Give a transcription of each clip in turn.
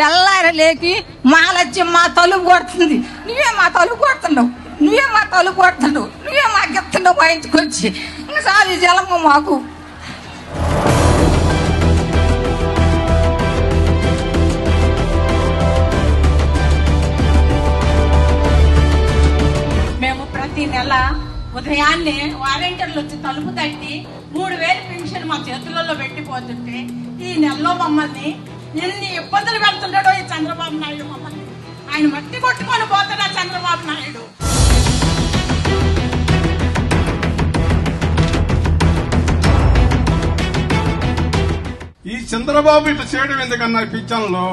తెల్లారి లేకి మాలచ్చి మా తలుపు కొడుతుంది. నువ్వే మా తలుపు కొడుతున్నావు. నువ్వే మా తలుపు కొడుతున్నావు. నువ్వే మా గిస్తున్నావు మా ఇంటికి ఇంకా చాలు జలము మాకు. మేము ప్రతి నెల ఉదయాన్నే వాలంటీర్లు వచ్చి తలుపు తట్టి మూడు వేలు పెన్షన్ మా చేతులలో పెట్టిపోతుంటే ఈ నెలలో మమ్మల్ని ఎన్ని ఇబ్బందులు పెడుతున్నాడో ఈ చంద్రబాబు నాయుడు మమ్మల్ని. ఆయన మట్టి కొట్టుకొని పోతాడా చంద్రబాబు నాయుడు? ఈ చంద్రబాబు ఇట్లా చేయడం ఎందుకన్నా పింఛన్లో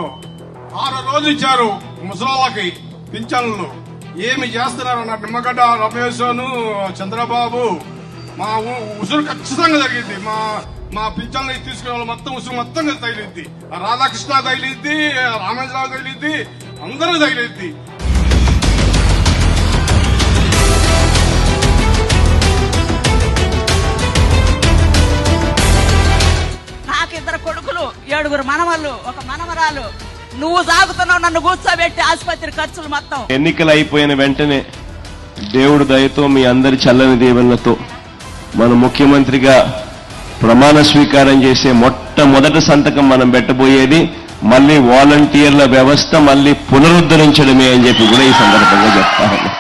ఆరు రోజులు ఇచ్చారు ముసలాళ్ళకి పింఛన్లు. ఏమి చేస్తున్నారు అన్న నిమ్మగడ్డ రమేశ్ చంద్రబాబు? మా ఉసురు ఖచ్చితంగా జరిగింది మా మా పింఛన్లు తీసుకునే వాళ్ళు మొత్తం ఉసురు మొత్తం తగిలిద్ది. రాధాకృష్ణ తగిలిద్ది రామేశ్వరరావు తగిలిద్ది అందరూ తగిలిద్ది. నాకు ఇద్దరు కొడుకులు ఏడుగురు మనవళ్ళు ఒక మనవరాలు. నువ్వు సాగుతున్నావు నన్ను కూర్చోబెట్టి ఆసుపత్రి ఖర్చులు మొత్తం. ఎన్నికలు అయిపోయిన వెంటనే దేవుడు దయతో మీ అందరి చల్లని దీవెనలతో మన ముఖ్యమంత్రిగా ప్రమాణ స్వీకారం చేసే మొట్టమొదటి సంతకం మనం పెట్టబోయేది మళ్ళీ వాలంటీర్ల వ్యవస్థ మళ్ళీ పునరుద్ధరించడమే అని చెప్పి కూడా ఈ సందర్భంగా చెప్తా ఉన్నాం.